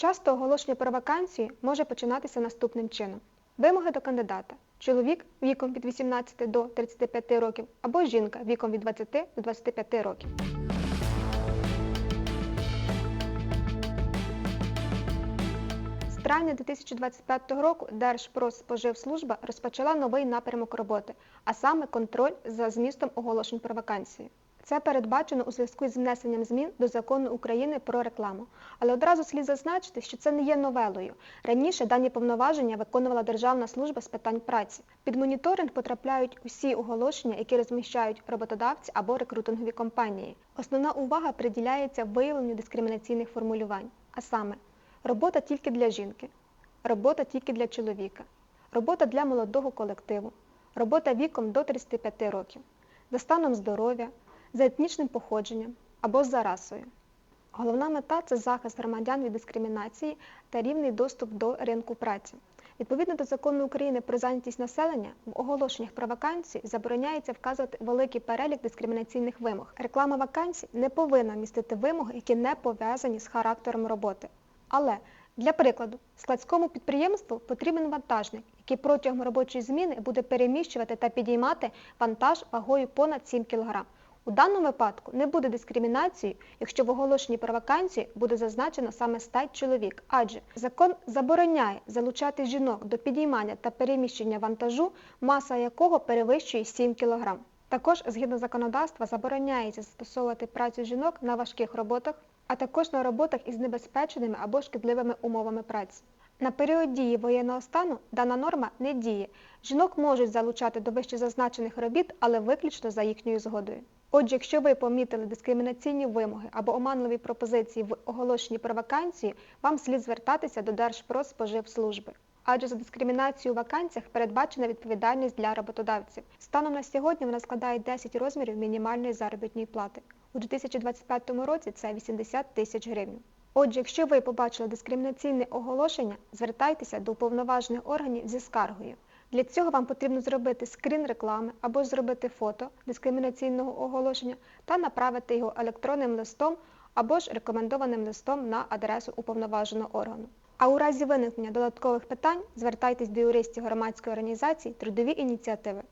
Часто оголошення про вакансії може починатися наступним чином. Вимоги до кандидата. Чоловік віком від 18 до 35 років або жінка віком від 20 до 25 років. З травня 2025 року Держпродспоживслужба розпочала новий напрямок роботи, а саме контроль за змістом оголошень про вакансії. Це передбачено у зв'язку з внесенням змін до закону України про рекламу. Але одразу слід зазначити, що це не є новелою. Раніше дані повноваження виконувала Державна служба з питань праці. Під моніторинг потрапляють усі оголошення, які розміщають роботодавці або рекрутингові компанії. Основна увага приділяється виявленню дискримінаційних формулювань, а саме робота тільки для жінки, робота тільки для чоловіка, робота для молодого колективу, робота віком до 35 років, за станом здоров'я, за етнічним походженням або за расою. Головна мета це захист громадян від дискримінації та рівний доступ до ринку праці. Відповідно до закону України про зайнятість населення, в оголошеннях про вакансії забороняється вказувати великий перелік дискримінаційних вимог. Реклама вакансій не повинна містити вимоги, які не пов'язані з характером роботи. Але для прикладу, складському підприємству потрібен вантажник, який протягом робочої зміни буде переміщувати та підіймати вантаж вагою понад 7 кг. У даному випадку не буде дискримінації, якщо в оголошенні про вакансії буде зазначено саме стать чоловік, адже закон забороняє залучати жінок до підіймання та переміщення вантажу, маса якого перевищує 7 кг. Також, згідно законодавства, забороняється застосовувати працю жінок на важких роботах, а також на роботах із небезпечними або шкідливими умовами праці. На період дії воєнного стану дана норма не діє. Жінок можуть залучати до вищезазначених робіт, але виключно за їхньою згодою. Отже, якщо ви помітили дискримінаційні вимоги або оманливі пропозиції в оголошенні про вакансії, вам слід звертатися до Держпродспоживслужби. Адже за дискримінацію у вакансіях передбачена відповідальність для роботодавців. Станом на сьогодні вона складає 10 розмірів мінімальної заробітної плати. У 2025 році це 80 тисяч гривень. Отже, якщо ви побачили дискримінаційне оголошення, звертайтеся до уповноважених органів зі скаргою. Для цього вам потрібно зробити скрін реклами або зробити фото дискримінаційного оголошення та направити його електронним листом або ж рекомендованим листом на адресу уповноваженого органу. А у разі виникнення додаткових питань звертайтесь до юристів громадської організації трудові ініціативи.